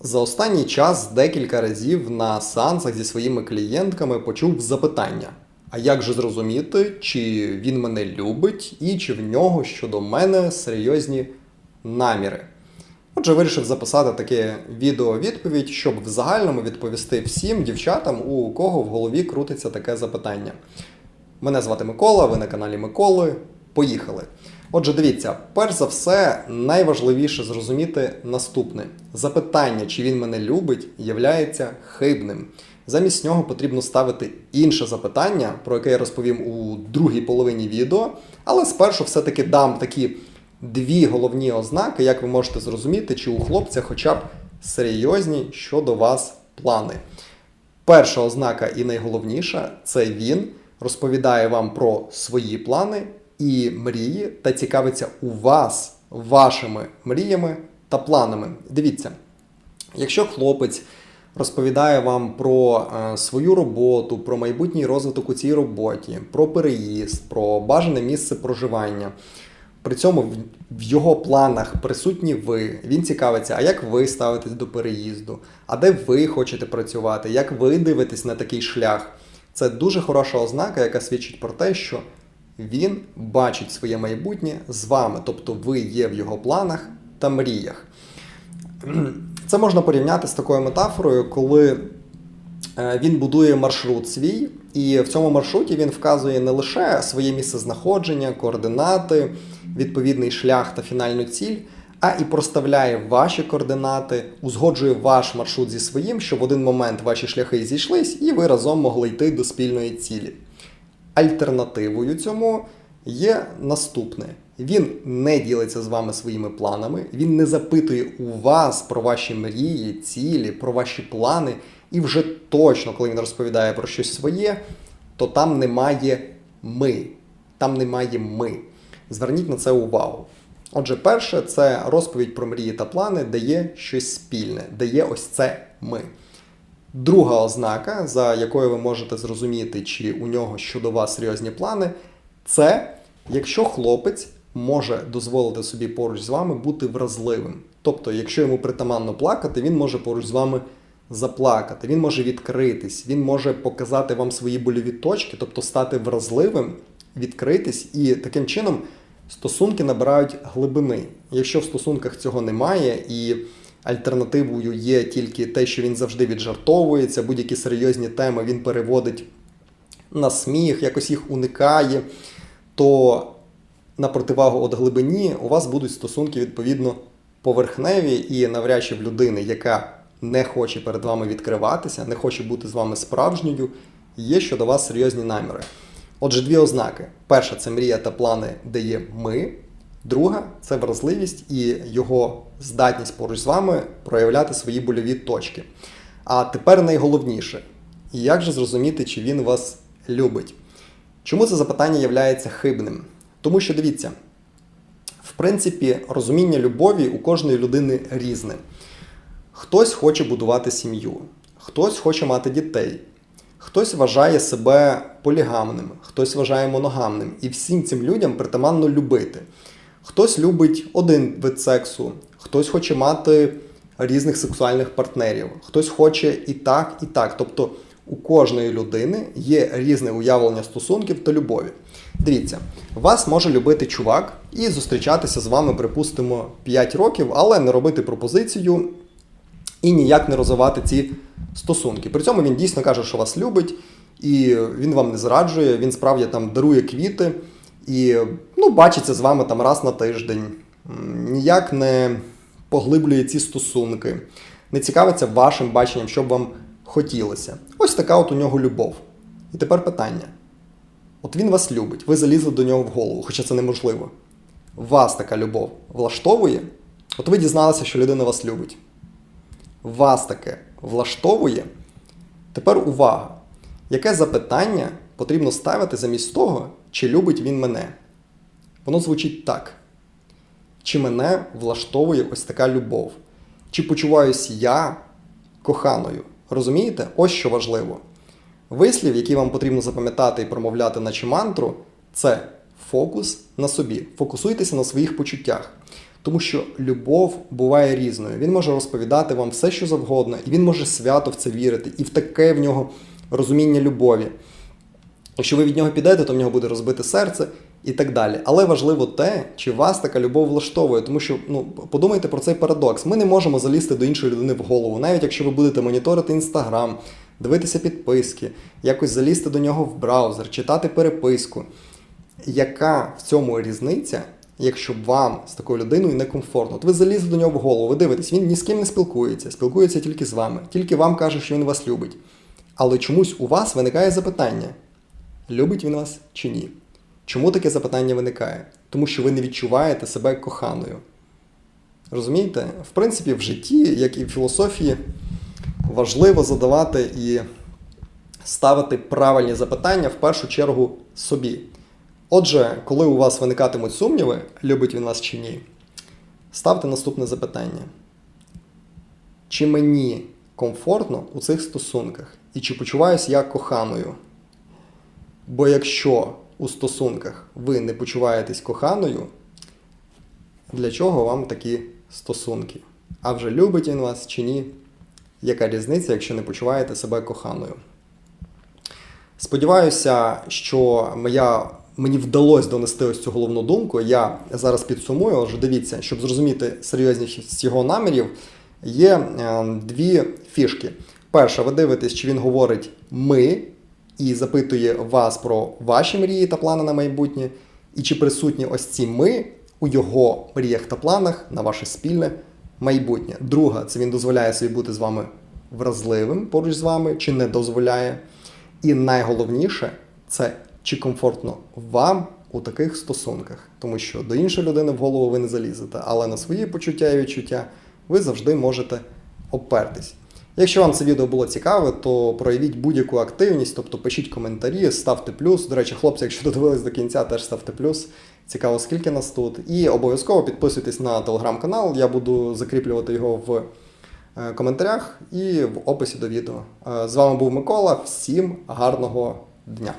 За останній час декілька разів на сеансах зі своїми клієнтками почув запитання: а як же зрозуміти, чи він мене любить і чи в нього щодо мене серйозні наміри? Отже, вирішив записати таке відео-відповідь, щоб в загальному відповісти всім дівчатам, у кого в голові крутиться таке запитання. Мене звати Микола, ви на каналі Миколи. Поїхали. Отже, дивіться, перш за все, найважливіше зрозуміти наступне: запитання, чи він мене любить, являється хибним. Замість нього потрібно ставити інше запитання, про яке я розповім у другій половині відео. Але спершу все-таки дам такі дві головні ознаки, як ви можете зрозуміти, чи у хлопця хоча б серйозні щодо вас плани. Перша ознака і найголовніша це він розповідає вам про свої плани і мрії та цікавиться у вас вашими мріями та планами. Дивіться, якщо хлопець розповідає вам про е, свою роботу, про майбутній розвиток у цій роботі, про переїзд, про бажане місце проживання. При цьому в- в його планах присутні ви. Він цікавиться, а як ви ставитесь до переїзду, а де ви хочете працювати, як ви дивитесь на такий шлях. Це дуже хороша ознака, яка свідчить про те, що він бачить своє майбутнє з вами, тобто ви є в його планах та мріях. Це можна порівняти з такою метафорою, коли е, він будує маршрут свій, і в цьому маршруті він вказує не лише своє місце знаходження, координати, відповідний шлях та фінальну ціль, а і проставляє ваші координати, узгоджує ваш маршрут зі своїм, щоб в один момент ваші шляхи зійшлись, і ви разом могли йти до спільної цілі. Альтернативою цьому є наступне: він не ділиться з вами своїми планами, він не запитує у вас про ваші мрії, цілі, про ваші плани, і вже точно, коли він розповідає про щось своє, то там немає ми. Там немає ми. Зверніть на це увагу. Отже, перше, це розповідь про мрії та плани, де є щось спільне, де є ось це ми. Друга ознака, за якою ви можете зрозуміти, чи у нього щодо вас серйозні плани, це якщо хлопець може дозволити собі поруч з вами бути вразливим. Тобто, якщо йому притаманно плакати, він може поруч з вами заплакати, він може відкритись, він може показати вам свої больові точки, тобто стати вразливим, відкритись, і таким чином стосунки набирають глибини. Якщо в стосунках цього немає і альтернативою є тільки те, що він завжди віджартовується, будь-які серйозні теми він переводить на сміх, якось їх уникає, то на противагу от глибині у вас будуть стосунки відповідно поверхневі і навряд чи в людини, яка не хоче перед вами відкриватися, не хоче бути з вами справжньою, є щодо вас серйозні наміри. Отже, дві ознаки: перша це мрія та плани, де є ми. Друга це вразливість і його здатність поруч з вами проявляти свої больові точки. А тепер найголовніше: як же зрозуміти, чи він вас любить? Чому це запитання є хибним? Тому що дивіться, в принципі, розуміння любові у кожної людини різне. Хтось хоче будувати сім'ю, хтось хоче мати дітей, хтось вважає себе полігамним, хтось вважає моногамним. І всім цим людям притаманно любити. Хтось любить один вид сексу, хтось хоче мати різних сексуальних партнерів, хтось хоче і так, і так. Тобто у кожної людини є різне уявлення стосунків та любові. Дивіться, вас може любити чувак і зустрічатися з вами, припустимо, 5 років, але не робити пропозицію і ніяк не розвивати ці стосунки. При цьому він дійсно каже, що вас любить, і він вам не зраджує, він справді там дарує квіти і ну, бачиться з вами там раз на тиждень, ніяк не поглиблює ці стосунки, не цікавиться вашим баченням, що б вам хотілося. Ось така от у нього любов. І тепер питання. От він вас любить, ви залізли до нього в голову, хоча це неможливо. Вас така любов влаштовує? От ви дізналися, що людина вас любить. Вас таке влаштовує? Тепер увага. Яке запитання потрібно ставити замість того, чи любить він мене? Воно звучить так. Чи мене влаштовує ось така любов? Чи почуваюсь я коханою? Розумієте? Ось що важливо. Вислів, який вам потрібно запам'ятати і промовляти наче мантру, це фокус на собі. Фокусуйтеся на своїх почуттях. Тому що любов буває різною. Він може розповідати вам все, що завгодно, і він може свято в це вірити, і в таке в нього розуміння любові. Якщо ви від нього підете, то в нього буде розбите серце і так далі. Але важливо те, чи вас така любов влаштовує, тому що ну подумайте про цей парадокс. Ми не можемо залізти до іншої людини в голову, навіть якщо ви будете моніторити інстаграм, дивитися підписки, якось залізти до нього в браузер, читати переписку. Яка в цьому різниця, якщо вам з такою людиною некомфортно? От ви залізли до нього в голову, ви дивитесь, він ні з ким не спілкується, спілкується тільки з вами, тільки вам каже, що він вас любить. Але чомусь у вас виникає запитання: любить він вас чи ні? Чому таке запитання виникає? Тому що ви не відчуваєте себе коханою. Розумієте? В принципі, в житті, як і в філософії, важливо задавати і ставити правильні запитання в першу чергу собі. Отже, коли у вас виникатимуть сумніви, любить він вас чи ні, ставте наступне запитання: чи мені комфортно у цих стосунках? І чи почуваюся я коханою? Бо якщо у стосунках ви не почуваєтесь коханою, для чого вам такі стосунки? А вже любить він вас чи ні? Яка різниця, якщо не почуваєте себе коханою? Сподіваюся, що моя, мені вдалося донести ось цю головну думку. Я зараз підсумую. Отже, дивіться, щоб зрозуміти серйозність його намірів, є е, дві фішки. Перша, ви дивитесь, чи він говорить ми і запитує вас про ваші мрії та плани на майбутнє, і чи присутні ось ці ми у його мріях та планах на ваше спільне майбутнє. Друга, це він дозволяє собі бути з вами вразливим поруч з вами, чи не дозволяє. І найголовніше це чи комфортно вам у таких стосунках, тому що до іншої людини в голову ви не залізете, але на свої почуття і відчуття ви завжди можете опертись. Якщо вам це відео було цікаве, то проявіть будь-яку активність, тобто пишіть коментарі, ставте плюс. До речі, хлопці, якщо додивились до кінця, теж ставте плюс. Цікаво, скільки нас тут. І обов'язково підписуйтесь на телеграм-канал. Я буду закріплювати його в е, коментарях і в описі до відео. Е, З вами був Микола. Всім гарного дня!